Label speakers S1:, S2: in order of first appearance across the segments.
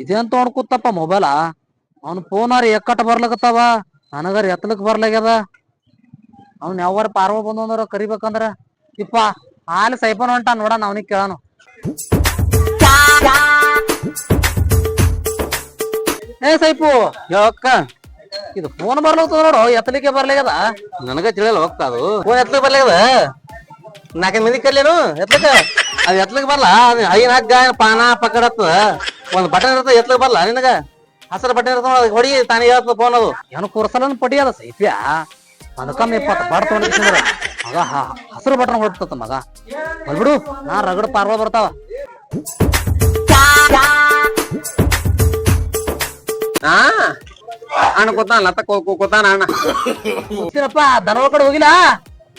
S1: ಇದೇನ್ ತೊಗೊಂಡ್ ಕೂತಪ್ಪ ಮೊಬೈಲ ಅವ್ನ ಫೋನಾರ ಎಕ್ಕಟ್ ಬರ್ಲಕತ್ತಾವ ನನಗರ ಎತ್ತಲಕ್ ಬರ್ಲಾಗ್ಯದ ಅವ್ನ ಯಾವಾರ ಪಾರ್ವ ಬಂದಂದ್ರ ಕರಿಬೇಕಂದ್ರ ಇಪ್ಪ ಹಾಲು ಸೈಪನ್ ಹೊಂಟ ನೋಡ ಅವನಿಗೆ ಕೇಳಾನು ಏ, ಸೈಪು
S2: ಯಾಕ
S1: ಇದು ಫೋನ್ ಬರ್ಲತ್ತದ ನೋಡು, ಎತ್ತಲಿಕ್ಕೆ ಬರ್ಲಾಗ್ಯದ
S2: ನನಗ ತಿಳಿಯಲ್ಲ, ಹೋಗ್ತ ಅದು.
S1: ಫೋನ್ ಎತ್ತಲಿಕ್ಕೆ ಬರ್ಲಾಗ್ಯದ
S2: ನಾಲ್ಕೈದು ಮಂದಿ ಕಲ್ಲೇನು ಎತ್ಲಕ್ಕ ಅದು ಎತ್ಲಕ್ ಬರಲ್ಲ ಅದು ಐನ್ ಹಗ್ಗ ಪಾನ ಪಕಡತ್ತ ಒಂದ್ ಬಟನ್ ಇರ್ತದೆ ಎತ್ಲಕ್ ಬರಲ್ಲ ನಿನಗ? ಹಸರ ಬಟನ್ ಇರ್ತದ ಅದಕ್ಕೆ ಹೊಡಿ, ತಾನೇ ಹೇಳ್ತದ ಫೋನ್ ಅದು.
S1: ಏನು ಕುರ್ಸಲನ್ ಪಡಿ ಅದ, ಸೈಪ್ಯ. ಅದಕ್ಕಮ್ಮ ಇಪ್ಪತ್ತು ಬಾಡ್ ತೊಗೊಂಡಿದ್ರ ಮಗ ಹಸಿರು ಬಟನ್ ಹೊಡ್ತತ ಮಗ. ಬಿಡು ನಾ ರಗಡ ಪಾರ್ವ ಬರ್ತಾವ.
S2: ಹಾ? ಅಣ್ಣ ಕೂತಾನ ಲತ್ತ ಕೂತಾನ ಅಣ್ಣ.
S1: ದನವ ಕಡೆ ಹೋಗಿಲ್ಲ?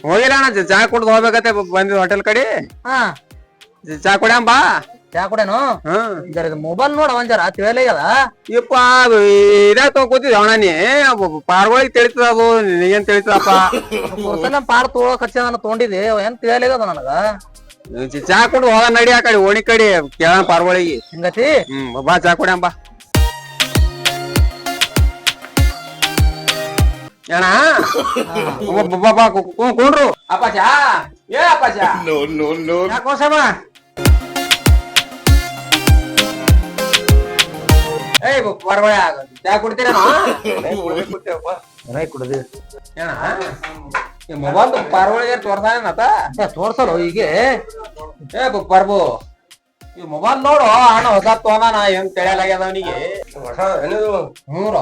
S2: ಹೋಗಿಲ್ಲ ಅಣ್ಣ ಜ- ಚಾ ಕುಡ್ದು ಹೋಗ್ಬೇಕತ್ತೆ ಬಂದಿದ್ ಹೋಟೆಲ್ ಕಡೆ.
S1: ಹಾ.
S2: ಜ- ಚಾ ಬಾ.
S1: ಚಾ ಕುಡ್ಯಾನು?
S2: ಹ್ಮ್
S1: ಜರ ಮೊಬೈಲ್ ನೋಡ ಒಂದ್ ಜರ ತಿಳಿಯಲ್ಲ
S2: ಯಪ್ಪ ಅದು ಇದೇ ತಗೋ ಕೂತಿದ್ದೆ ಅವಣ ನೀ. ಪಾರ್ಗಳಿಗೆ ತಿಳಿತದ ಅದು ನಿನಗೇನ್ ತಿಳಿತದಪ್ಪ?
S1: ಪಾರ್ ತೋಳ ಖರ್ಚು ನಾನು ತೊಗೊಂಡಿದ್ದೆ ಏನ್ ತಿಳಿಯಲಾಗ್ಯದ ನನಗ?
S2: ಚ- ಚಾ ಕುಡ್ದು ಹೋಗ ನಡಿ ಆ ಕಡೆ ಓಣಿ ಕಡೆ ಕೇಳ ಪಾರ್ಗಳಿಗೆ.
S1: ಹಿಂಗತಿ?
S2: ಹ್ಮ್ ಬಾ ಚಾ ಕುಡ್ಯಾಂ ಅಣ್ಣ ಬ- ಬ- ಬಾ ಕು- ಕು- ಕುಂಡ್ರು. ಅಪ್ಪಾ ಚಾ ಏ ಅಪ್ಪ ಚಾ ಯಾಕೋಸಮ್ಮ ಏಯ್ ಪರ್ವಳ ಚಾ ಕುಡ್ತೀರೇನೋ?
S1: ಕುಡ್ದಿ
S2: ಏನ ಈ ಮೊಬೈಲ್ ಪಾರ್ವಳಿಗೆ ತೋರ್ಸಾನೇನತ
S1: ತೋರ್ಸಲ್ಲ ಹೀಗೆ?
S2: ಏ ಬ- ಪರ್ಬು ಈ ಮೊಬೈಲ್ ನೋಡು ಅಣ್ಣ ಹೊಸ ತೊಗೊಂಡಾನ ಹೆಂಗ್ ತಿಳಿಯಲಾಗ್ಯದ ಅವನಿಗೆ. ಹ್ಞೂರ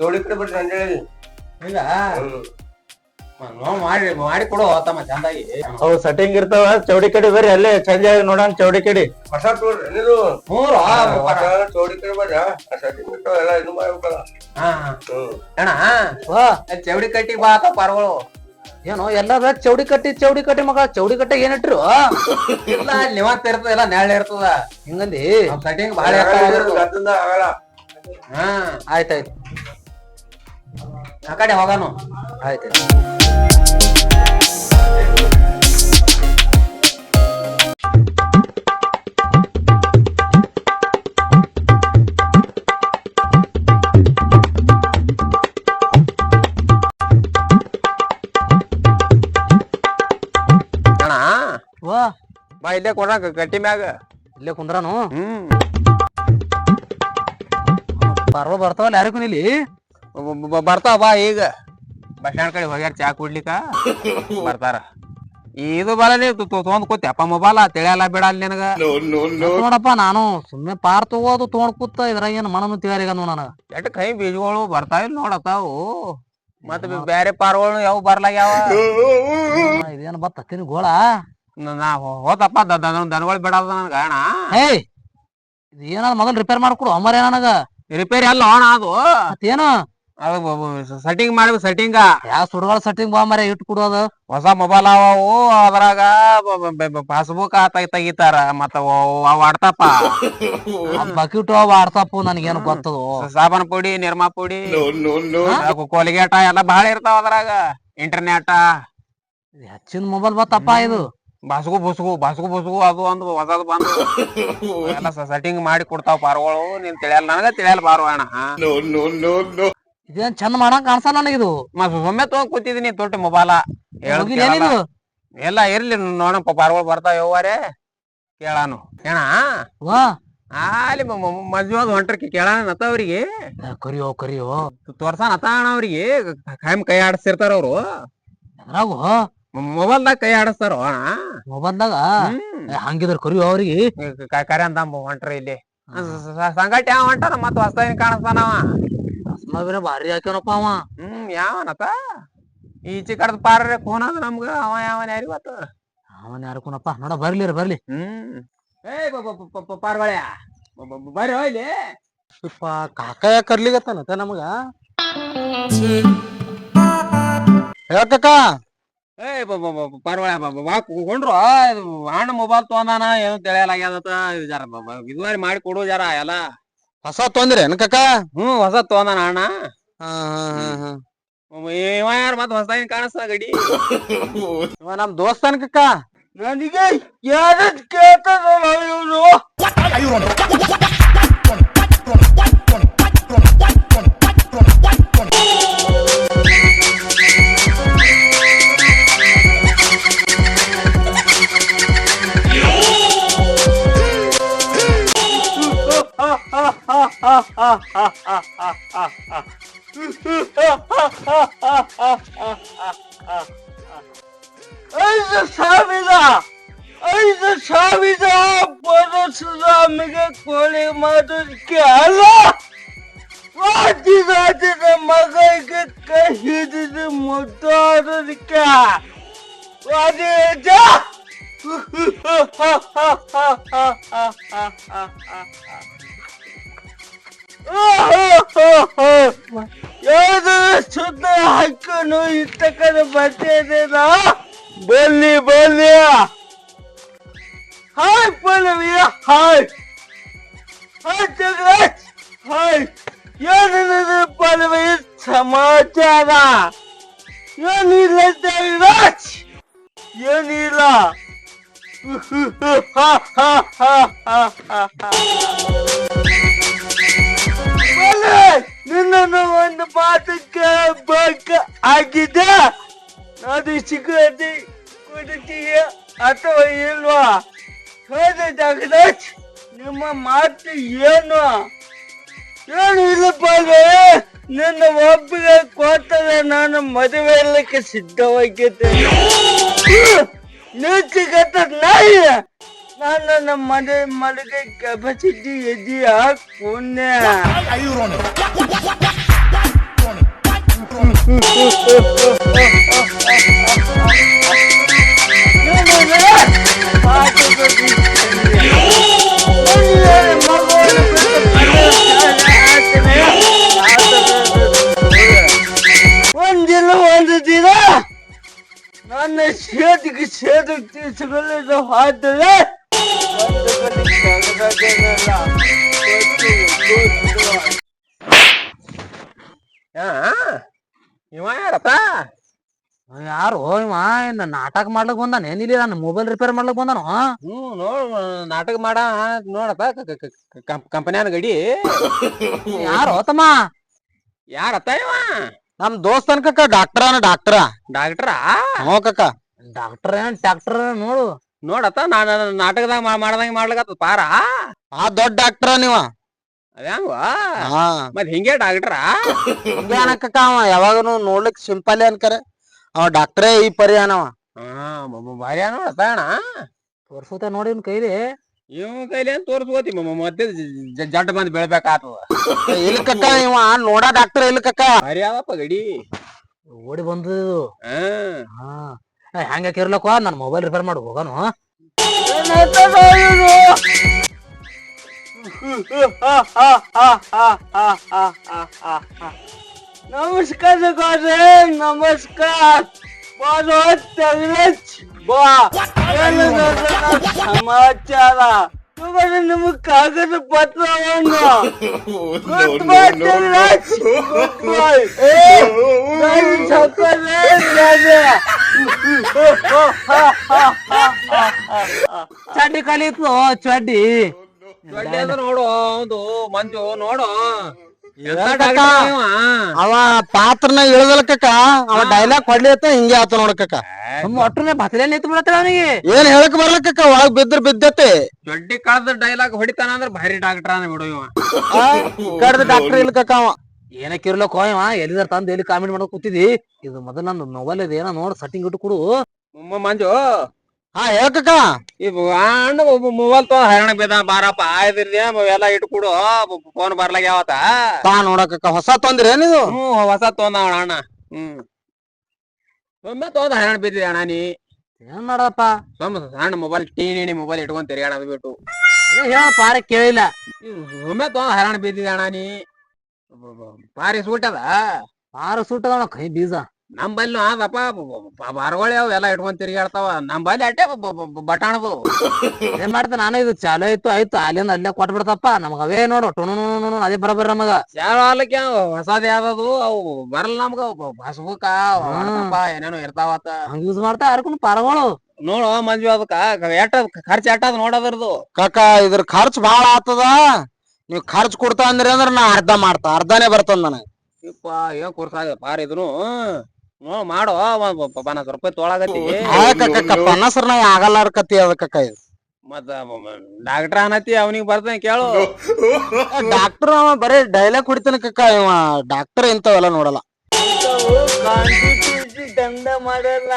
S3: ಚೌಳಿ ಕಡೆ ಬಿಡ್ರಿ ಅಂತ ಹೇಳಿ
S2: ಇಲ್ಲ? ಮಾಡಿ ಮಾಡಿ ಕೊಡು ತಮ್ಮ ಚಂದಾಗಿ.
S1: ಅವು ಸೆಟ್ಟಿಂಗ್ ಇರ್ತಾವ ಚೌಡಿ ಕಡೆ ಬರ್ರಿ ಅಲ್ಲೇ ಚಂದ ನೋಡೋಣ ಚೌಡಿ ಕಡೆ.
S3: ಹೊಸ ನೀವು
S2: ಹ್ಞೂರ
S3: ಹೊಸ ಚೌಳಿ ಕಡೆ ಬರ್ರಿ ಸರ್ಟಿಫಿಕೇಟ್ ಎಲ್ಲ ಇದು ಮಾಡ್ಬೇಕಲ್ಲ.
S2: ಅಣ್ಣ ಚೌಡಿ ಕಟ್ಟಿ ಬಾ ಆತ ಪಾರ್ಗಳು.
S1: ಏನು ಎಲ್ಲಾದ ಚೌಡಿ ಕಟ್ಟಿ ಚೌಡಿ ಕಟ್ಟಿ ಮಗ ಚೌಡಿ ಕಟ್ಟಿ ಏನಿಟ್ರು
S2: ಇಲ್ಲ ಅಲ್ಲಿ ನಿವಾಂತ ಇರ್ತದ. ಇಲ್ಲ ನೆರಳು ಇರ್ತದ
S1: ಹಿಂಗಂದಿ
S3: ಕಟಿಂಗ್ ಬಹಳ
S2: ಹಾ
S1: ಆಯ್ತಾಯ್ತು.
S2: ಆ ಕಡೆ ಹೋಗಾನು.
S1: ಆಯ್ತಾಯ್ತು
S2: ಬಾ ಇಲ್ಲೇ ಕೊಡಾಕ ಗಟ್ಟಿ ಮ್ಯಾಗ.
S1: ಇಲ್ಲೇ ಕುಂದ್ರಾನು?
S2: ಹ್ಮ್.
S1: ಪರ್ವ ಬರ್ತಾವಲ್ಲ
S2: ಬ- ಬ- ಬರ್ತಾವ ಬಾ ಈಗ. ಬಸ್ ಸ್ಟ್ಯಾಂಡ್ ಕಡೆ ಹೋಗ್ಯಾರ ಚಾ ಕುಡ್ಲಿಕ್ಕ. ಬರ್ತಾರ. ಇದು ಬರ ನೀವು ತೊಗೊಂಡ್ ಅಪ್ಪ ಮೊಬೈಲ್ ತಿಳಿಯಲ್ಲ ಬಿಡಲ್ಲ ನಿನಗ.
S1: ನೋಡಪ್ಪ ನಾನು ಸುಮ್ಮನೆ ಪಾರ್ ತಗೋದು ತೊಗೊಂಡ್ ಕೂತ ಇದ್ರಾಗ ಏನ್ ಮನನು ತಿಳಿಯಾರಿಗ ನೋಡ ನನಗ.
S2: ಎಟ್ ಕೈ ಬೀಜಗಳು ಬರ್ತಾವ ಇಲ್ಲ ನೋಡತ್ತಾವು ಮತ್ತ ಬಿ- ಬ್ಯಾರೆ ಪಾರ್ಗಳು ಯಾವ ಬರ್ಲಾಗ್ಯಾವ?
S1: ಇದೇನ್ ಬತ್ತ ತಿನ್ ಗೋಳ?
S2: ನ- ನಾ ಹೋ- ಹೋತಪ್ಪ ದನಗಳು ಬಿಡದ ನನಗ ಅಣ್ಣ.
S1: ಏಯ್ ಇದು ಏನಾದ ಮೊದಲ್ ರಿಪೇರ್ ಮಾಡ್ಕೊಡು ಅಮರ ನನಗ.
S2: ರಿಪೇರಿ ಅಲ್ಲ ಅಣ್ಣ ಅದು.
S1: ಮತ್ತೇನು?
S2: ಅದು ಸೆಟ್ಟಿಂಗ್ ಮಾಡ್ಬೇಕು ಸೆಟ್ಟಿಂಗ
S1: ಯಾವ ಸುಡುಗಾಳ ಸೆಟ್ಟಿಂಗ್ ಬಾ ಮರ ಇಟ್ಟು ಕೊಡೋದು
S2: ಹೊಸ ಮೊಬೈಲ್ ಅವು ಅದ್ರಾಗ ಪಾಸ್ಬುಕ್ ತೆಗಿತಾರ ಮತ್ತ ವಾಡ್ತಪ್ಪ ಆಡ್ತಾಪ
S1: ಬಕೆಟ್ ವಾಟ್ಸಪ್ ನನಗೇನು ಗೊತ್ತದು?
S2: ಸಾಬನ್ ಪುಡಿ ನಿರ್ಮಾ ಪುಡಿ ಕೋಲಿಗೇಟ ಎಲ್ಲ ಬಹಳ ಇರ್ತಾವ ಅದ್ರಾಗ. ಇಂಟರ್ನೆಟ್
S1: ಇದು ಹೆಚ್ಚಿನ ಮೊಬೈಲ್ ಬತ್ತಪ್ಪ ಇದು.
S2: ಬಸ್ಗು ಬುಸ್ಗು ಬಸ್ಗು ಬುಸ್ಗು ಅದು ಒಂದು ಹೊಸದು ಬಂದು ಎಲ್ಲ ಸೆಟ್ಟಿಂಗ್ ಮಾಡಿ ಕೊಡ್ತಾವ ಪಾರ್ಗಳು ನೀನ್ ತಿಳಿಯಲ್ಲ ನನಗ ತಿಳಿಯಲ್ಲ ಬಾರೋ ಅಣ್ಣ
S1: ಇದೇನ್ ಚಂದ ಮಾಡಂಗ್ ಕಾಣಿಸಲ್ಲ ನನಗಿದು.
S2: ಇದು ಒಮ್ಮೆ ತಗೊಂಡ್ ಕೂತಿದೀನಿ ತೊಟ್ಟಿ ಮೊಬೈಲ ಎಲ್ಲ ಇರ್ಲಿ ನೋಡಪ್ಪ ಪಾರ್ಗಳು ಬರ್ತಾವ ಯವ್ವಾರೆ. ಕೇಳಾನು. ಏನ?
S1: ಓ
S2: ಅಲ್ಲಿ ಮದ್ವೆ ಅದು ಹೊಂಟ್ರಕ್ಕೆ ಕೇಳಾನ ನತ್ತ ಅವ್ರಿಗೆ.
S1: ಕರಿಯೋ ಕರಿಯೋ.
S2: ತೋರ್ಸಾನ ಅತ ಅಣ್ಣ ಅವ್ರಿಗೆ. ಕಾಯಂ ಕೈ ಆಡಿಸ್ತಿರ್ತಾರ ಅವ್ರು. ಮೊಬೈಲ್ದಾಗ ಕೈ ಆಡಿಸ್ತಾರ? ಮೊಬೈಲ್
S1: ಮೊಬೈಲ್ದಾಗ? ಹಂಗಿದ್ರ ಕರಿಯೋ ಅವ್ರಿಗೆ.
S2: ಕರೆ ಅಂತ ಹೊಂಟ್ರ ಇಲ್ಲಿ. ಸಂಗಟ ಯಾವ ಹೊಂಟಾನ ಮತ್ತ ಹೊಸ್ತಾಗಿನ ಕಾಣಿಸ್ತಾನವ
S1: ಅಸ್ಮಾಬಿನ ಭಾರಿ ಹಾಕ್ಯಾನಪ್ಪ ಅವ.
S2: ಹ್ಮ್ ಯಾವನತ ಈಚೆ ಕಡ್ದ ಪಾರ್ರೆ ಫೋನ್ ಅದ ನಮ್ಗ. ಅವ ಯಾವನ ಯಾರಿ ಗೊತ್ತ?
S1: ಅವನ್ ಯಾರಕ್ಕೂನಪ್ಪ ನೋಡ ಬರ್ಲಿ ರೀ ಬರ್ಲಿ.
S2: ಹ್ಮ್. ಏ ಪಾರ್ವಳ್ಯ ಬರ್ರಿ ಹೋಯ್ಲಿ
S1: ಯಪ್ಪ ಕಾಕಾಯ ಕರ್ಲಿಗತ್ತಾನತ ನಮಗ? ಹೇಳ್ಕಕ್ಕ
S2: ಏ ಪಾರ್ವಳ್ಯ ಬಾ ಕೊಂಡ್ರು ಅಣ್ಣ ಮೊಬೈಲ್ ತೊಗೊಂಡಾನ ಏನು ತಿಳಿಯಲಾಗ್ಯದತ್ತ ಇದು ಜರ ಇದುವರೆ ಮಾಡಿ ಕೊಡು ಜರ ಎಲ್ಲ.
S4: ಹೊಸ ತೊಂದ್ರೆ ಏನ್ ಕಕ್ಕ
S2: ಹ್ಮ್ ಹೊಸ ತೊಂದಾನ ಅಣ್ಣ
S4: ಹಾ ಹಾ ಹಾ ಹಾ.
S2: ಇವ ಯಾರು ಮತ್ ಹೊಸದಾಗಿ ಕಾಣಿಸ್ತ ಗಡಿ?
S4: ಇವ ನಮ್ ದೋಸ್ತನ್ ಕಕ್ಕ
S5: ನನಗೆ এই যে সাবিদা এই যে সাবিদা পড়েছিল আমাকে কোলে মাদুর কে আলো দিদা মগাইকে কহি দিদি মোটর কে আরে যা ha ha ha ha ha ha ha ha ಯಾವ್ದಾದ್ರು ಶುದ್ಧ ಹಾಕೊಂಡು ಇರ್ತಕ್ಕಂಥ ಬಟ್ಟೆ ಇದೆಯಲ್ಲ ಬನ್ನಿ ಬನ್ನಿ ಹಾಯ್ ಪಲ್ಲವಿಯ ಹಾಯ್ ಹಾಯ್ ಜಗರಾಜ್ ಹಾಯ್ ಏನಿದೆ ಪಲ್ಲವಿ ಸಮಾಚಾರ ಏನಿಲ್ಲ ಜಗರಾಜ್ ಏನಿಲ್ಲ ಬನ್ನಿ, ನಿನ್ನನ್ನು ಒಂದು ಮಾತು ಕೇಳಬೇಕು. ಆಗಿದೆ? ಅದು ಸಿಗದೆ ಕುಡಿತೀಯ ಅಥವಾ ಇಲ್ವಾ? ಹೇಳಿ ಜಗದಾಜ್ ನಿಮ್ಮ ಮಾತು ಏನು? ಏನು ಇಲ್ಲಪ್ಪ ನಿನ್ನ ಒಬ್ಬಿಗೆ ಕೊಟ್ಟರೆ ನಾನು ಮದುವೆ ಎಲ್ಲಕ್ಕೆ ಸಿದ್ಧವಾಗಿದ್ದೇನೆ ನೀತಿಗತ ನಾಯಿ. ನಾನು ನನ್ನ ಮನೆ ಮನೆಗೆ ಕೆಪಾಸಿಟಿ ಇದೆಯಾ ಪುಣ್ಯ ಒಂದಿನ ಒಂದು ದಿನ ನನ್ನ ಸೇದಿಗೆ ಸೇದು ತೀರ್ಸಿಕೊಳ್ಳಲು ಹೋದರೆ
S2: ಇವ ಯಾರಪ್ಪ?
S1: ಯಾರು? ಇವ ನಾಟಕ ಮಾಡ್ಲಕ್ ಬಂದಾನ. ಏನಿಲ್ಲ ನಾನು ಮೊಬೈಲ್ ರಿಪೇರ್ ಮಾಡ್ಲಕ್ ಬಂದಾನು?
S2: ಹ್ಮ್ ನೋಡ್ ನಾಟಕ ಮಾಡ ನೋಡಪ್ಪ ಕಂಪನಿಯನ್ ಗಡಿ.
S1: ಯಾರು ತಮ್ಮ?
S2: ಯಾರತ್ತ ಇವ?
S4: ನಮ್ ದೋಸ್ತನ್ ಕಕ್ಕ ಡಾಕ್ಟರ್ ಡಾಕ್ಟರ
S2: ಡಾಕ್ಟರ
S4: ಹ್ಞೂ ಕಕ್ಕ.
S1: ಡಾಕ್ಟರ್ ಏನ್ ಟ್ಯಾಕ್ಟರ್ ನೋಡು.
S2: ನೋಡತ್ತ ನಾನ ನಾಟಕದಾಗ ಮಾಡದಂಗ ಮಾಡ್ಲಕತ್ತ ಪಾರ.
S4: ಆ ದೊಡ್ಡ ಡಾಕ್ಟರ ನೀವ?
S2: ಅದ್ಯಾಂಗ
S4: ಹಾ.
S2: ಮತ್ ಹಿಂಗೆ ಡಾಕ್ಟರ
S4: ಹಿಂಗೆ ಅನ್ನಕಕ್ಕ ಅವ ಯಾವಾಗನು ನೋಡ್ಲಿಕ್ ಸಿಂಪಲ್ ಅನ್ಕರೆ. ಅವ ಡಾಕ್ಟ್ರೇ ಈ ಪರಿ ಅನವ.
S2: ಹಾ ಭಾರಿ ನೋಡತ್ತ ಅಣ್ಣ.
S1: ತೋರ್ಸೋತ ನೋಡಿ ಇವ್ನ ಕೈಲಿ.
S2: ಇವ್ ಕೈಲಿ ಅಂತ ತೋರ್ಸ್ಕೋತಿ ಮತ್ತೆ ಜಡ್ ಬಂದ್ ಬೆಳ್ಬೇಕಾತದ
S4: ಇಲ್ಲ ಕಕ್ಕ ಇವ ನೋಡ ಡಾಕ್ಟರ್ ಇಲ್ಲಿ ಕಕ್ಕ.
S2: ಭಾರಿ ಪಗಡಿ ಗಡಿ.
S1: ಓಡಿ ಬಂದು
S2: ಹಾ.
S1: ಹಾ ಹೆಂಗ ಇರ್ಲಕ್ಕ ನನ್ ಮೊಬೈಲ್ ರಿಪೇರ್ ಮಾಡಿ, ಹೋಗೋನು.
S5: ಏನಾಗ್ತದ ಇವ್ರು? ನಮಸ್ಕಾರ. ಗೌಡ್ರೆ ನಮಸ್ಕಾರ ಬಾರೋ ತೆಗ್ಲಚ್ ಬಾ ಏನು ನನ್ನ ಸಮಾಚಾರ ಇವಾಗ ನಿಮಗ್ ಕಾಗದ ಪತ್ರ
S1: ಚಡ್ಡಿ ಕಲಿತು ಚಡ್ಡಿ
S2: ಚಡ್ಡಿ ನೋಡು ಹೌದು ಮಂಜು ನೋಡು.
S4: ಅವ ಪಾತ್ರನ ಇಳದಲ್ಕಕ್ಕ ಅವ ಡೈಲಾಗ್ ಕೊಡ್ಲಿ ಅಂತ ಹಿಂಗೆ ಆತ ನೋಡಕ್ಕ
S1: ನಮ್ಮ ಒಟ್ಟನೆ ಬಸಲೆ ನಿಂತು ಬಿಡತ್ತಲ್ಲ ಅವನಿಗೆ?
S4: ಏನ್ ಹೇಳಕ್ ಬರ್ಲಕ್ಕ ಒಳಗ್ ಬಿದ್ರ ಬಿದ್ದತೆ.
S2: ದೊಡ್ಡಿ ಕಳ್ದ ಡೈಲಾಗ್ ಹೊಡಿತಾನ ಅಂದ್ರ ಭಾರಿ ಡಾಕ್ಟರ್ ಅನ್ನ ಬಿಡು ಇವ.
S4: ಕಡ್ದ ಡಾಕ್ಟರ್ ಇಲ್ಕಕ್ಕ ಅವ.
S1: ಏನಕ್ಕೆ ಇರ್ಲಕ್ಕ ಇವ? ಎಲ್ಲಿದಾರ ತಂದು ಎಲ್ಲಿ ಕಾಮೆಂಟ್ ಮಾಡಕ್ ಕೂತಿದಿ? ಇದು ಮೊದಲ ನಂದು ಮೊಬೈಲ್ ಇದೆ ಏನೋ ನೋಡ್ ಸೆಟ್ಟಿಂಗ್ ಇಟ್ಟು ಕೊಡು.
S2: ಮಂಜು.
S4: ಹಾ ಹೇಳ್ಕಕ್ಕ
S2: ಈ ಅಣ್ಣ ಮೊಬೈಲ್ ತಗೊಂಡ್ ಹೈರಾಣ ಬೇದ ಬಾರಪ್ಪ. ಆಯ್ದಿರ್ದಿ ಎಲ್ಲ ಇಟ್ಕೊಡು ಫೋನ್ ಬರ್ಲಾಗ ಯಾವತ್ತ
S4: ತಾ ನೋಡಕ್ಕ ಹೊಸ ತೊಂದ್ರೆ ಏನಿದು
S2: ಹ್ಮ್ ಹೊಸ ತೊಂದ ಅಣ್ಣ. ಹ್ಮ್. ಒಮ್ಮೆ ತೊಂದ ಹೈರಾಣ ಬಿದ್ದಿದೆ ಅಣ್ಣ ನೀ.
S1: ಏನ್ ಮಾಡಪ್ಪ?
S2: ಸೊಮ್ಮ ಸಣ್ಣ ಮೊಬೈಲ್ ಟೀನಿ ಮೊಬೈಲ್ ಇಟ್ಕೊಂಡ್ ತಿರ್ಗಾಡ ಬಿಟ್ಟು
S1: ಅದೇ ಹೇಳ ಪಾರ ಕೇಳಿಲ್ಲ.
S2: ಒಮ್ಮೆ ತೊಂದ ಹೈರಾಣ ಬಿದ್ದಿದೆ ಅಣ್ಣ ನೀ. ಬಾರಿ ಸೂಟದ
S1: ಪಾರ ಸೂಟ್ ಅದಾವ ಕೈ ಬೀಜ.
S2: ನಮ್ಮಲ್ಲಿ ಆದಪ್ಪ ಬಾರ್ಗಳು ಅವ್ ಎಲ್ಲ ಇಟ್ಕೊಂಡ್ ತಿರ್ಗಾಡ್ತಾವ ನಮ್ಮಲ್ಲಿ ಅಟ್ಟೆ ಬಟಾಣದು
S1: ಏನ್ ಮಾಡ್ತ ನಾನು ಇದು ಚಾಲೋ ಇತ್ತು ಆಯ್ತು ಅಲ್ಲಿಂದ ಅಲ್ಲೇ ಕೊಟ್ಬಿಡ್ತಪ್ಪ. ನಮಗ ಅವೇ ನೋಡು ಟುಣು ಅದೇ ಬರಬರ್ ನಮಗ.
S2: ಯಾವ ಹಾಲಕ್ಕೆ ಹೊಸದ್ ಯಾವ್ದು ಅವು ಬರಲ್ಲ ನಮ್ಗ ಹಸ್ಬುಕ ಏನೇನೋ ಇರ್ತಾವತ್ತ.
S1: ಹಂಗ ಯೂಸ್ ಮಾಡ್ತಾ ಯಾರ್ಕೊಂಡು ಪಾರಗಳು
S2: ನೋಡು ಮಂಜು ಅದಕ್ಕ ಎಟ್ಟ ಖರ್ಚು ಎಟ್ಟದ ನೋಡದ್ರದು
S6: ಕಕ್ಕ ಇದ್ರ ಖರ್ಚು ಬಾಳ ಆತದ. ನೀವ್ ಖರ್ಚು ಕೊಡ್ತಾ ಅಂದ್ರೆ ಅಂದ್ರ ನಾ ಅರ್ಧ ಮಾಡ್ತಾ ಅರ್ಧನೇ ಬರ್ತದ ನನಗ.
S2: ಇಪ್ಪ ಏನ್ ಕೊಡ್ತಾ ಪಾರ ಇದನು. ನೋ ಮಾಡೋ ಪನ್ನಾಸ್ ರೂಪಾಯಿ ತೊಳಗತಿ
S6: ಕಾಕ ಪನ್ನಸರ್ನ ಆಗಲ್ಲಾರ ಕತಿ ಅದ ಕಾಕ ಇದು.
S2: ಮತ್ತ ಡಾಕ್ಟರ್ ಅನ್ನತಿ ಅವನಿಗೆ ಬರ್ತಾನೆ ಕೇಳು.
S6: ಡಾಕ್ಟರ್ ಅವ ಬರೇ ಡೈಲಾಗ್ ಹೊಡಿತಾನ ಕಕ್ಕ ಇವ. ಡಾಕ್ಟರ್ ಇಂಥವೆಲ್ಲ ನೋಡಲ್ಲ.
S5: ದಂಡ ಮಾಡಲ್ಲ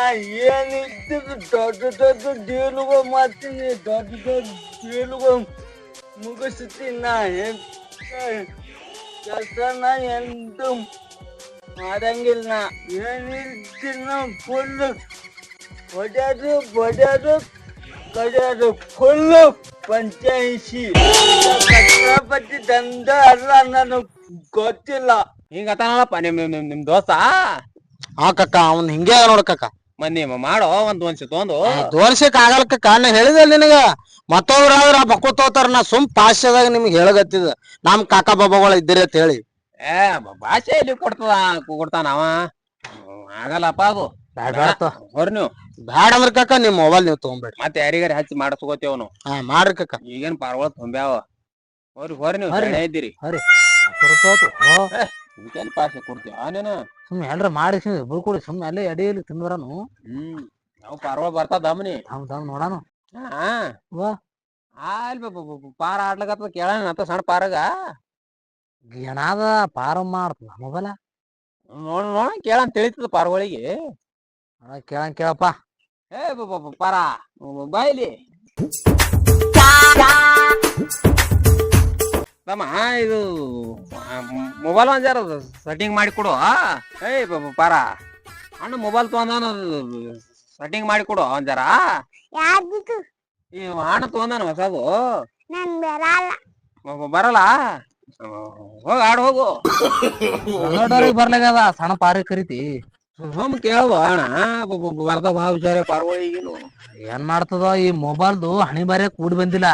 S5: ಏನಿತ್ತು ದೊಡ್ಡ ದೊಡ್ಡ ಡೀಲುಗಳು ಮಾಡ್ತೀನಿ ದೊಡ್ಡ ದೊಡ್ಡ ಡೀಲುಗಳು ಮುಗಿಸ್ತೀನಿ ನಾ. ಕೆಲಸನ ಎಂದು ಮಾಡಂಗಿಲ್ಲ ಏನಿರ್ತಿನ ಫುಲ್ ಹೊಡ್ಯಾದು ಬಡ್ಯಾದು ಕಡ್ಯಾದು ಫುಲ್ ಪಂಚಾಯಿಸಿ ಕಷ್ಟಪಟ್ಟು ದಂಡ ಅಲ್ಲ ನನಗೆ ಗೊತ್ತಿಲ್ಲ.
S2: ಹಿಂಗ ಅತಾನಲ್ಲಪ್ಪ ನಿಮ್ ನಿಮ್ ನಿಮ್- ದೋಸ್ತ?
S6: ಹಾ ಕಕ್ಕ ಅವ್ನ್ ಹಿಂಗೆ ನೋಡ ಕಕ್ಕ
S2: ಮನ್ನಿ ಮಾಡೋ ಒಂದ್ ಒಂದ್ಸಿ ತೊಂದು
S6: ತೋರ್ಸಕ್ ಆಗಲ್ಲ ಕಕ್ಕ ನಾ ಹೇಳಿದಲ್ಲ ನಿನಗ. ಮತ್ತೊಬ್ರ ಆದ್ರ ಬಕ್ಕ ತೋತಾರ ನಾ ಸುಮ್ ಪಾಶ್ಯದಾಗ ನಿಮ್ಗೆ ಹೇಳಗತ್ತಿದ ನಮ್ ಕಾಕ ಬಾಬಾಗಳು ಇದ್ದೀರಿ ಅಂತ ಹೇಳಿ.
S2: ಏ ಭಾಷೆ ಎಲ್ಲಿ ಕೊಡ್ತದ? ಕೊಡ್ತಾನ ಅವ. ಆಗಲ್ಲಪ್ಪ ಅದು.
S1: ಹೊರ
S2: ಹೊರ್ ನೀವು.
S6: ಬ್ಯಾಡ ಅಂದ್ರ ಕಕ್ಕ ನಿಮ್ ಮೊಬೈಲ್ ನೀವು ತಗೊಂಬೇಡಿ
S2: ಮತ್ತೆ ಯಾರಿಗಾರ ಹಚ್ಚಿ ಮಾಡಿಸ್ಕೋತೇವ್ ನಾವು
S6: ಹಾ ಮಾಡ್ರಿ ಕಕ್ಕ
S2: ಈಗೇನ್ ಪಾರ್ವಳ ತುಂಬ್ಯಾವ. ಹೊರಿ ಹೊರ ನೀವು
S1: ಹೊರ
S2: ಸಣ್ಣ ಇದ್ದೀರಿ. ಇದಕ್ಕೇನ್ ಪಾಸೆ ಕೊಡ್ತೀವಿ ಆನೇನ
S1: ಸುಮ್ಮನೆ ಎಲ್ರ ಮಾಡಿ ಇಬ್ರು ಕೊಡಿ ಸುಮ್ಮನೆ ಅಲ್ಲೇ ಎಡೆಯಲ್ಲಿ ತಿಂದ್ಬರನು
S2: ಹ್ಮ್ ನಾವು ಪಾರ್ವಳ ಬರ್ತಾ ದಮ್ನಿ.
S1: ದಮ್ ದಮ್ ನೋಡಾನು
S2: ಹಾ
S1: ವಾ.
S2: ಬ- ಪಾರ ಆಡ್ಲಕತ್ತ ಅಂತ ಸಣ್ಣ ಪಾರಗ.
S1: ಏನಾದ ಪಾರ ಮಾಡ್ತದ ಮೊಬೈಲ
S2: ನೋಡ ನೋಡ ಕೇಳಂತ ತಿಳಿತದ ಪಾರ್ಗಳಿಗೆ
S1: ಕೇಳಂಗ ಕೇಳಪ್ಪ.
S2: ಏ ಬ- ಬ- ಬ- ಪಾರ ಬಾಯ್ಲಿ ತಮ್ಮ ಇದು ಮೊಬೈಲ್ ಒಂದ್ ಸೆಟ್ಟಿಂಗ್ ಮಾಡಿ ಕೊಡು ಏ ಬಾಬಾ ಪಾರ ಅಣ್ಣ ಮೊಬೈಲ್ ತೊಗೊಂದಾನ ಸೆಟ್ಟಿಂಗ್ ಮಾಡಿ ಕೊಡು ಒಂದ್ ಜರ.
S7: ಯಾವ್ದಿತ್ತು
S2: ಈ ಅಣ್ಣ ತೊಗೊಂದಾನ ಹೊಸದು.
S7: ಬರಲ್ಲ?
S2: ಹೋಗ ಆಡ್ ಹೋಗು.
S1: ದೊಡ್ಡವ್ರಿಗೆ ಬರ್ಲಾಗ್ಯದ ಸಣ್ಣ ಪಾರಿ ಕರಿತಿ.
S2: ಹೋಮ್ ಕೇಳುವ ಅಣ್ಣ. ಬರ್ದ ಬಾ ವಿಚಾರ ಪಾರ್ವಳಿಗೇನು
S1: ಏನ್ ಮಾಡ್ತದ ಈ ಮೊಬೈಲ್ದು ಹಣಿ ಬಾರಿ ಕೂಡಿ ಬಂದಿಲ್ಲ.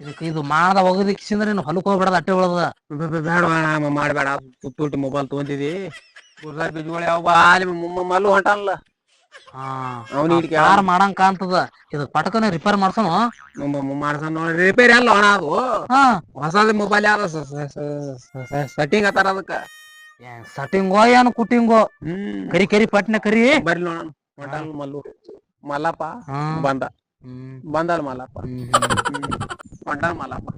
S1: ಇದಕ್ಕೆ ಇದು ಮಾಡದ ಒಗದಿಕ್ಸಿಂದ್ರೆ ನೀನು ಹೊಲಕ್ ಹೋಗ್ಬೇಡದ ಅಟ್ಟೆ ಉಳದ.
S2: ಬೆ- ಬೆ- ಬೇಡ ಅಣ್ಣ ಮಾಡಬೇಡ. ತುಟ್ಟು ಮೊಬೈಲ್ ತೊಗೊಂತಿದಿ ಗುರ್ಸಾರ್ ಬಿಜ್ಗಳು ಯಾವ ಬಾ ಅಲ್ಲಿ ಮ- ಮಲ್ಲು ಹೊಂಟಾನಲ್ಲ
S1: ಪಾರ್ ಮಾಡಂಗ್ ಕಾಣ್ತದ ಇದು ಪಟಕನ ರಿಪೇರ್ ಮಾಡ್ಸೋಣ
S2: ಮಾಡ್ಸೋಣ ನೋಡಿ ರಿಪೇರ್ ಅಲ್ಲ ಅಣ್ಣ ಅದು ಹೊಸದ ಮೊಬೈಲ್ ಯಾವ್ದ ಸೆಟ್ಟಿಂಗ್ ಅತ್ತಾರ ಅದಕ್ಕ.
S1: ಸೆಟ್ಟಿಂಗೋ ಏನು
S2: ಕುಟ್ಟಿಂಗೋ
S1: ಕರಿ ಕರಿ ಪಟ್ನ ಕರಿ.
S2: ಬರ್ಲಿ ನೋಡೋಣ ಹೊಂಟಾನ ಮಲ್ಲು. ಮಲ್ಲಪ್ಪ. ಬಂದ. ಬಂದಲ್ ಮಲ್ಲಪ್ಪ.
S1: ಹ್ಮ್
S2: ಮಲ್ಲಪ್ಪ.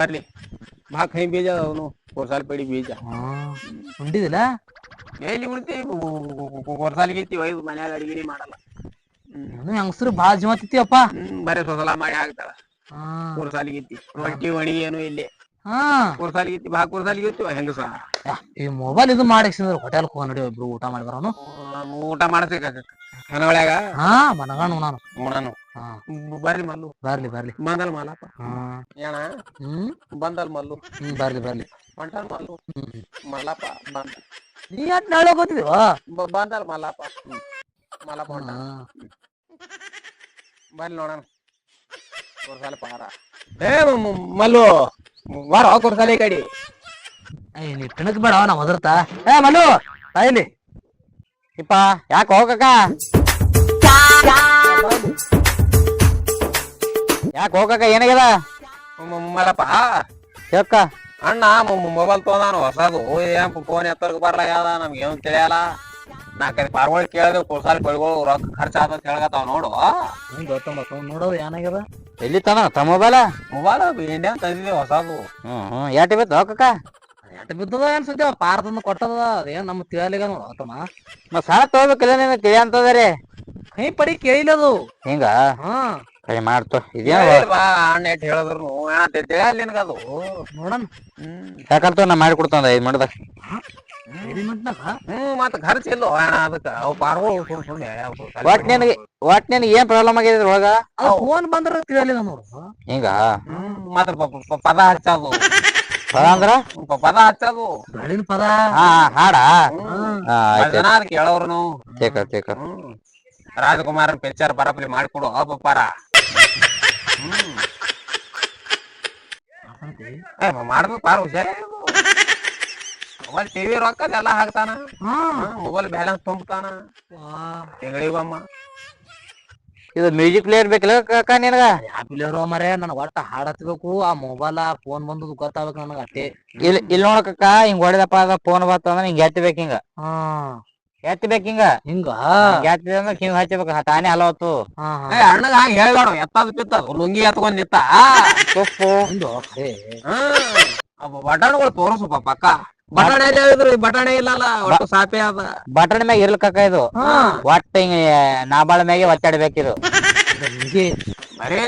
S2: ಬರ್ಲಿ. ಬಾ ಕೈ ಬೀಜ ಅವನು. ಕೊರ್ಸಾಲ್ ಪೇಡಿ ಬೀಜ.
S1: ಉಂಡಿದಿಲ್ಲ?
S2: ಎಲ್ಲಿ ಉಳಿತಿ? ಕೊರ್ಸಾಲಿಗೆ ಐತಿ ಒಯ್ದು ಮನ್ಯಾಗ ಅಡಿಗೆ ಮಾಡಲ್ಲ.
S1: ನೀನು ಹೆಂಗಸ್ರು ಬಾಳ ಜೀವ ತಿತ್ತೀಯಪ್ಪ
S2: ಹ್ಮ್ ಬರೇ ಸೊಸಲ ಮಾಡಿ ಹಾಕ್ತಾಳ
S1: ಹಾ.
S2: ಕೊರ್ಸಾಲಿಗೆ ಐತಿ. ರೊಟ್ಟಿ ಒಣಗಿ ಏನು ಇಲ್ಲಿ.
S1: ಹಾ.
S2: ಕೊರ್ಸಾಲಿಗೆ ಐತಿ ಬಾ ಕೊರ್ಸಾಲಿಗೆ ಐತಿ ಹೆಂಗಸ.
S1: ಯಾ, ಈ ಮೊಬೈಲ್ ಇದು ಮಾಡಿಸಿದ್ರೆ ಹೋಟೆಲ್ ಹೋಗ ನಡಿ ಇಬ್ರು ಊಟ ಮಾಡಿ ಬರೋನು.
S2: ಊಟ ಮಾಡಸಿ ಕನವಳ್ಯಾಗ
S1: ಹಾ ಮನಗಾಣು ನಾನು.
S2: ನೋಡನು
S1: ಹಾ.
S2: ಬರ್ಲಿ ಮಲ್ಲು.
S1: ಬರ್ಲಿ ಬರ್ಲಿ.
S2: ಬಂದಲ್ ಮಲ್ಲಪ್ಪ
S1: ಹಾ.
S2: ಏನ?
S1: ಹ್ಮ್.
S2: ಬಂದಲ್ ಮಲ್ಲು.
S1: ಹ್ಮ್ ಬರ್ಲಿ ಬರ್ಲಿ.
S2: ಹೊಂಟಲ್ ಮಲ್ಲು.
S1: ಹ್ಮ್.
S2: ಮಲ್ಲಪ್ಪ ಬಂದ.
S1: ನೀ ಯಾಕೆ ನಾಳೆ ಹೋಗೋತಿದೀವ
S2: ಬ- ಬಂದಲ್ ಮಲ್ಲಪ್ಪ ಹ್ಮ್. ಮಲ್ಲಪ್ಪ ಹೊಂಟ ಬರ್ಲಿ ನೋಡೋಣ ಕೊರ್ಸಾಲಿ ಪಾರ ಏ ಮ- ಮ- ಮಲ್ಲು ಬಾರ ಕೊರ್ಸಾಲಿ ಈ ಕಡಿ
S1: ಏ ನೀ ತಿಣಕ್ ಬೇಡ ನಾ ಒದರ್ತಾ ಏ ಮಲ್ಲು ತಾಯಿಲಿ
S6: ಇಪ್ಪ ಯಾಕ ಹೋಗಕ್ಕ ಯಾಕ ಹೋಗಕ್ಕ ಏನಾಗ್ಯದ
S2: ಮ- ಮ- ಮಲ್ಲಪ್ಪ
S6: ಹೇಳಕ್ಕ
S2: ಅಣ್ಣ ಮೊಬೈಲ್ ತೊಗೊಂಡಾನು ಹೊಸದು. ಏನ್ ಫೋನ್ ಎತ್ತರ್ಗ ಬರ್ಲ ಯಾವ್ದ ನಮ್ಗೆ ಏನು ತಿಳಿಯಲ್ಲ. ನಾಲ್ಕೈದು ಪಾರ್ಗಳು ಕೇಳಿದ್ರೆ ಕೊಡ್ಸಾಲಿ ಪೈಗಳು ರೊಕ್ಕ ಖರ್ಚು ಆತ ಕೇಳಗತ್ತಾವ ನೋಡು.
S1: ನೋಡೋದು ಏನಾಗ್ಯದ?
S6: ಎಲ್ಲಿ ತನ? ತಮ್ಮ ಮೊಬೈಲ
S2: ಮೊಬೈಲ್ ಇಂಡಿಯಾ ತಂದಿದೆ ಹೊಸದು.
S6: ಹ್ಮ್ ಹ್ಮ್. ಎಟ್ ಬಿತ್ತು ಹೋಗಕ್ಕ
S1: ಎಟ್ ಬಿದ್ದದ ಅನ್ಸುತ್ತೆ ಪಾರ ತಂದು ಕೊಟ್ಟದ. ಅದೇನ್ ನಮ್ ತಿಳಿಯಲಿಗ ನೋಡ ಆತಮ್ಮ
S6: ಮತ್ ಸಾಲ ತಗೋಬೇಕಿಲ್ಲ ನೀನು ತಿಳಿಯಂತದ ರೀ.
S1: ಕೈ ಪಡಿ ಕೇಳಿಲ್ಲದು
S6: ಹಿಂಗ?
S1: ಹಾ.
S6: ಕೈ ಮಾಡ್ತು. ಇದೇನ
S2: ಅಣ್ಣ ಅಲ್ಲಿ ನಿನಗದು
S6: ಯಾಕಂತ ನಾ ಮಾಡಿ ಕೊಡ್ತಾನ ಐದು
S1: ಮಾಡ್ದ
S2: ಹ್ಮ್ ಮತ್ತ ಖರ್ಚು ಇಲ್ಲ ಅಣ್ಣ ಅದಕ್ಕ. ಅವು ಪಾರ್ಗಳು ಸುಮ್ ಸುಮ್ನೆ
S6: ಒಟ್ ನಿನಗೆ ಒಟ್ ನಿನಗೆ ಏನ್ ಪ್ರಾಬ್ಲಮ್ ಆಗಿದೆ ಒಳಗ
S1: ಫೋನ್ ಬಂದ್ರ ತಿಳಿಯಲಿಲ್ಲ ನೋಡು.
S6: ಹಿಂಗ?
S2: ಮತ್ತ ಪದ ಹಚ್ಚದು.
S4: ಪದ ಅಂದ್ರ?
S2: ಪದ ಹಚ್ಚದು.
S1: ಬೆಳಿನ ಪದ.
S4: ಹಾ ಹಾಡಾ?
S2: ಜನ ಕೇಳೋರು ನಾವು
S4: ತೇಕ ತೇಕ
S2: ಹ್ಮ್. ರಾಜಕುಮಾರನ್ ಪಿಕ್ಚರ್ ಬರಪ್ಲಿ ಮಾಡ್ಕೊಡು ಆ ಪಪ್ಪಾರ. ಹ್ಮ್. ಮಾಡ್ಬೇಕು ಪಾರ ಹುಷಾರ ಮೊಬೈಲ್ ಟಿವಿ ರೊಕ್ಕ ಎಲ್ಲ ಹಾಕ್ತಾನ. Mobile balance ತುಂಬ್ತಾನ. ತಿಂಗಳಿಗೊಮ್ಮ
S4: ಇದು ಮ್ಯೂಸಿಕ್ ಪ್ಲೇಯರ್ ಬೇಕಲ್ಲ ಕಾಕ ನಿನಗ?
S1: ಪ್ಲೇಯರ್ ಮರೆ ನನ್ ಒಟ್ಟ ಹಾಡ್ ಹತ್ಬೇಕು ಆ ಮೊಬೈಲ್ ಆ ಫೋನ್ ಬಂದದ್ದು ಗೊತ್ತಾಗ್ಬೇಕು ನನಗ ಅಷ್ಟೇ.
S4: ಇಲ್ಲಿ ಇಲ್ಲಿ ನೋಡಕ್ಕ ಹಿಂಗ್ ಹೊಡೆದಪ್ಪ ಅದ ಫೋನ್ ಬತ್ತ ಅಂದ್ರ ಹಿಂಗ್ ಎತ್ತಬೇಕು ಹಿಂಗ.
S1: ಹಾ
S4: ಎತ್ತಬೇಕು ಹಿಂಗ?
S1: ಹಿಂಗ
S4: ಹಿಂಗ್ ಎತ್ತಿದ ಅಂದ್ರ ಹಿಂಗ್ ಹಚ್ಚಬೇಕು ತಾನೇ ಹಲವತ್ತು
S2: ಅಣ್ಣಗ ಹಂಗ ಹೇಳ್ಬೇಡ ಎತ್ತದ ಪಿತ್ತದ ಲುಂಗಿ ಎತ್ಕೊಂಡ್ ನಿತ್ತ
S1: ಸೊಪ್ಪು.
S2: ಬಟಾಣಿಗಳು ತೋರಿಸಪ್ಪ ಪಕ್ಕ. ಬಟಾಣಿ ಹೇಳಿದ್ರು ಬಟಾಣಿ ಇಲ್ಲಲ್ಲ ಒಟ್ಟು ಸಾಪೆ ಅದ.
S4: ಬಟಾಣಿ ಮ್ಯಾಗ ಇರ್ಲಕ್ಕ ಇದು. ಒಟ್ಟ ಹಿಂಗ ನಾಬಾಳ ಮ್ಯಾಗೆ ಒತ್ತಾಡ್ಬೇಕಿದು.
S1: ಹಿಂಗೆ
S2: ಬರೇ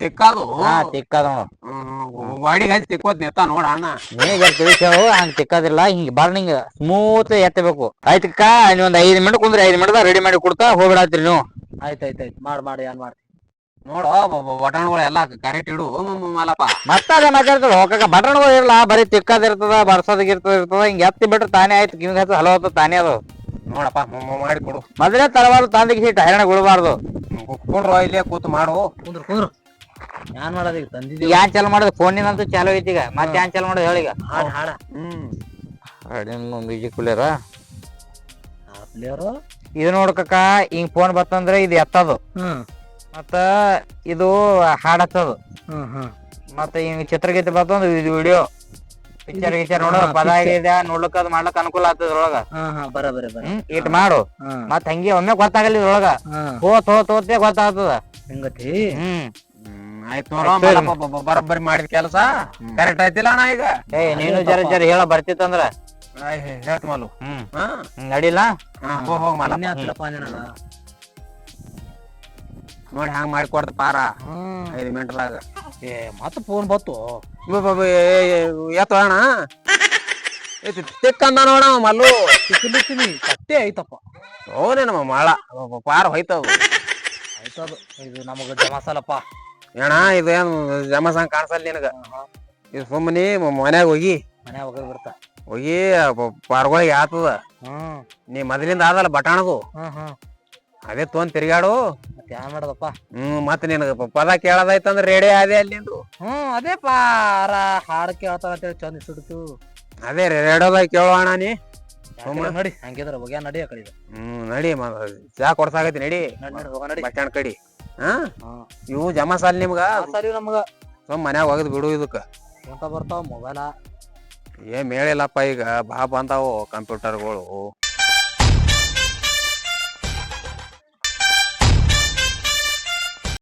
S2: ತಿಕ್ಕದು
S4: ಹಾ ತಿಕ್ಕದ ನೋಡು
S2: ಗಾಡಿಗೆ ಹಚ್ಚಿ ತಿಕ್ಕೋತ್ ನಿತ್ತ ನೋಡ ಅಣ್ಣ.
S4: ನೀಗ ತಿಳಿಸೇವು ಹಂಗ ತಿಕ್ಕದಿಲ್ಲ ಹಿಂಗ ಬಾಳ ಸ್ಮೂತ್ ಎತ್ತಬೇಕು. ಆಯ್ತು ನೀ ಒಂದ್ ಐದು ಮಿನಿಟ್ ಕುಂದ್ರೆ ಐದು ಮಿನಿಟ್ ರೆಡಿ ಮಾಡಿ ಕೊಡ್ತಾ ಹೋಗ್ಬಿಡತ್ರಿ ನೀವು.
S1: ಆಯ್ತ್ ಆಯ್ತ್ ಆಯ್ತ್ ಮಾಡ್ ಮಾಡಿ ಏನ್ ಮಾಡ್ತಿ?
S2: ನೋಡು ಬಟಾಣಿಗಳು ಎಲ್ಲಾ ಕರೆಕ್ಟ್ ಇಡು. ಮಲ್ಲಪ್ಪ
S4: ಮತ್ತ ಅದೇ ಮಾತಾಡ್ತಾರ ಹೋಗಕ್ಕ ಬಟಾಣಗಳು ಇರಲ್ಲ ಬರೀ ತಿಕ್ಕದಿರ್ತದ ಇರ್ತದ ಬರ್ಸೋದ್ ಇರ್ತದ ಇರ್ತದ ಹಿಂಗ ಎತ್ತಿ ಬಿಟ್ರೆ ತಾನೇ ಆಯ್ತು ಕಿಂಗ್ ಹಚ್ಚ ಹಲವತ್ತು ತಾನೇ ಅದು.
S2: ನೋಡಪ್ಪ ಮಾಡಿ ಕೊಡು.
S4: ಮೊದಲೇ ತರಬಾರ್ದು ತಂದಿಗೆ ಸೀಟ್ ಹೈರಾಣ ಉಳ್ಬಾರ್ದು
S2: ಕೊಡ್ರು ಇಲ್ಲೇ ಕೂತು ಮಾಡು.
S1: ಕುಂದ್ರ ಕುಂದ್ರ. ಏನ್ ಮಾಡೋದು ಈಗ? ತಂದಿದ್ದೀವಿ
S4: ಯಾನ್ ಚಾಲು ಮಾಡೋದು? ಫೋನಿನಂತೂ ಚಾಲು ಐತಿ ಈಗ. ಮತ್ತೆ ಯಾನ್ ಚಾಲು ಮಾಡೋದು ಹೇಳೀಗ
S1: ಹಾಡ ಹಾಡ.
S2: ಹ್ಮ್
S4: ಮ್ಯೂಸಿಕ್ ಪ್ಲೇಯರ್
S1: ಪ್ಲೇಯರು
S4: ಇದು ನೋಡ್ಕಕ್ಕ ಹಿಂಗ್ ಫೋನ್ ಬರ್ತಂದ್ರೆ ಇದು ಎತ್ತದು.
S1: ಹ್ಮ್
S4: ಮತ್ತ ಇದು ಹಾಡ್ ಹತ್ತದು
S1: ಹ್ಮ್ ಹ್ಮ್
S4: ಮತ್ತೆ ಹಿಂಗ್ ಚಿತ್ರಗೀತೆ ಬರ್ತಂದ್ರೆ ಇದು ವಿಡಿಯೋ ಪಿಕ್ಚರ್ ಗಿಕ್ಚರ್ ನೋಡೋ
S1: ಹಾ,
S4: ಪದ. ಆಗಿದೆ ನೋಡ್ಲಕ್ಕ ಅದ್ ಮಾಡ್ಲಕ್ ಅನುಕೂಲ ಆಗ್ತದ ಒಳಗ
S1: ಹಾ ಹಾ ಬರ ಬರ ಬರ.
S4: ಹ್ಮ್ ಇಟ್ ಮಾಡು.
S1: ಹ್ಮ್
S4: ಮತ್ ಹಂಗೆ ಒಮ್ಮೆ ಗೊತ್ತಾಗಲ್ಲ ಇದ್ರೊಳಗ.
S1: ಹೋತ್
S4: ಹೋತ್ ಹೋತ್ ಹೋತೆ ಗೊತ್ತಾಗ್ತದ.
S1: ಹಿಂಗತಿ?
S4: ಹ್ಮ್.
S2: ಆಯ್ತ್ ಬರೋಬ್ಬರಿ ಮಾಡಿದ ಕೆಲಸ. ಕರೆಕ್ಟ್ ಆಯ್ತಿಲ್ಲ ಅಣ್ಣ ಈಗ?
S4: ಏ ನೀನು ಜರ ಜರ ಹೇಳ ಬರ್ತಿತ್ತಂದ್ರ.
S2: ಹೇಳ್ತ ಹೇ- ಹೇಳ್ತ್ ಮಲ್ಲು.
S4: ಹ್ಮ್.
S2: ಹಾ.
S4: ನಡಿಲ್ಲ
S2: ಹಾ, ಹೋಗ್ ಹೋಗ್ ಮಲ್ಲಪ್ಪ
S1: ಇನ್ನೇ ಹತ್ತಿರಪ್ಪ ನಿನಗ
S2: ನೋಡಿ ಹಂಗ ಮಾಡಿ ಕೊಡ್ತ ಪಾರ ಐದು ಮಿನಿಟ್ದಾಗ
S1: ಏ ಮತ್ತ ಫೋನ್ ಬತ್ತು.
S2: ಎತ್ತ ಅಣ್ಣ. ತಿಕ್ಕಂದ ನೋಡ ಮಲ್ಲು.
S1: ಸಿಕ್ಕಿಲಿತ್ತೀನಿ ಕತ್ತೆ ಐತಪ್ಪ.
S2: ಹೋನೆ ನಮ್ಮ ಮಾಳ. ಪಾರ ಹೋಯ್ತವ.
S1: ಆಯ್ತದು ಇದು ನಮಗ ಜಮಸಲಪ್ಪ
S2: ಅಣ್ಣ ಇದು ಏನು ಜಮಸಂ ಕಾಣಿಸಲ್ಲ ನಿನಗ? ಇದು ಸುಮ್ಮನೆ ಮನ್ಯಾಗ ಹೋಗಿ.
S1: ಮನ್ಯಾಗ ಹೋಗಿ ಬರ್ತಾ.
S2: ಹೋಗಿ ಪಾರ್ಗಳಿಗೆ ಆತದ.
S1: ಹ್ಮ್.
S2: ನೀ ಮೊದಲಿಂದ ಆದಲ್ಲ ಬಟಾಣದು
S1: ಹ್ಮ್ ಹ್ಮ್.
S2: ಅದೇ ತೊಗೊಂಡ್ ತಿರ್ಗಾಡು.
S1: ಮತ್ತೆ ಮಾಡದಪ್ಪ ಮಾಡೋದಪ್ಪ?
S2: ಹ್ಮ್ ಮತ್ ನಿನಗ ಪ- ಪದ ಕೇಳದಾಯ್ತಂದ್ರ ರೇಡಿಯೋ ಅದೇ ಅಲ್ಲಿಂದು
S1: ಹ್ಮ್ ಅದೇ ಪಾರ ಹಾಡ್ ಕೇಳ್ತಾರ ಅಂತೇಳಿ ಚಂದ ಸುಡ್ತು
S2: ಅದೇ ರೇಡಿಯೋದಾಗ ಕೇಳೋಣ ನೀ.
S1: ಯಾಕೆ ನೋಡಿ ಹಂಗಿದ್ರ ಹೋಗ್ಯಾ ನಡಿ ಆ ಕಡೆ ಇದು.
S2: ಹ್ಮ್ ನಡಿ ಮ ಚಾ ಕೊಡ್ಸಾಕತಿ ನಡಿ.
S1: ನಡಿ ನಡಿ ಹೋಗ ನಡಿ.
S2: ಬಸ್ ಸ್ಟ್ಯಾಂಡ್ ಕಡಿ. ಹಾ?
S1: ಹಾ.
S2: ಇವು ಜಮಾ ಸಾಲ್ ನಿಮ್ಗ?
S1: ಆ ಸರಿ ನಮ್ಗ.
S2: ಸುಮ್ ಮನ್ಯಾಗ ಒಗದ್ ಬಿಡು ಇದಕ್ಕ.
S1: ಅಂತ ಬರ್ತಾವ ಮೊಬೈಲ.
S2: ಏನ್ ಮೇಳಿಲ್ಲಪ್ಪ ಈಗ ಬಾ ಬಂದಾವು ಕಂಪ್ಯೂಟರ್ಗಳು.